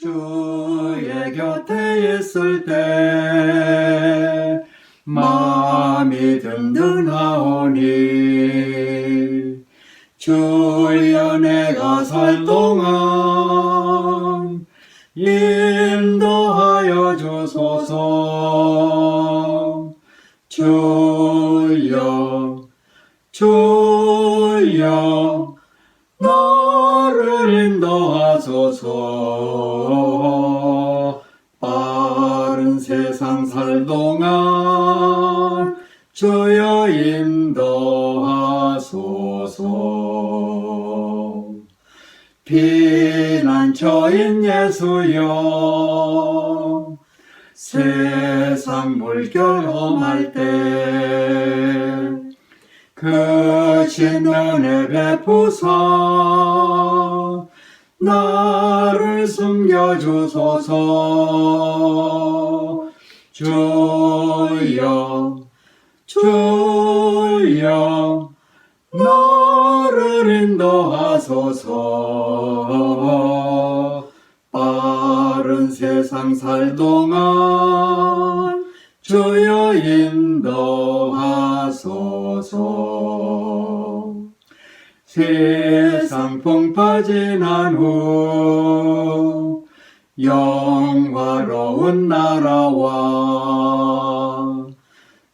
주의 곁에 있을 때 마음이 든든하오니 주여 내가 살 동안 인도하여 주소서. 주여 주여 나를 인도하소서 세상 살 동안 주여 인도하소서. 피난처인 예수여 세상 물결 험할 때 크신 은혜 베푸사 나를 숨겨주소서. 주여 주여 나를 인도하소서. 빠른 세상 살 동안 주여 인도하소서 세상 풍파 지난 후 영화로운 나라와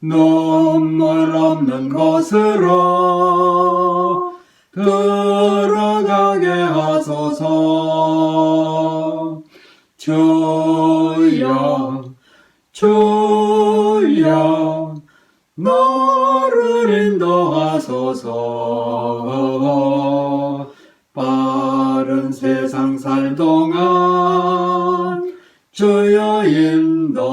눈물 없는 곳으로 들어가게 하소서. 주여 주여 인도 하소서. 빠른 세상 살 동안 주여 인도하소서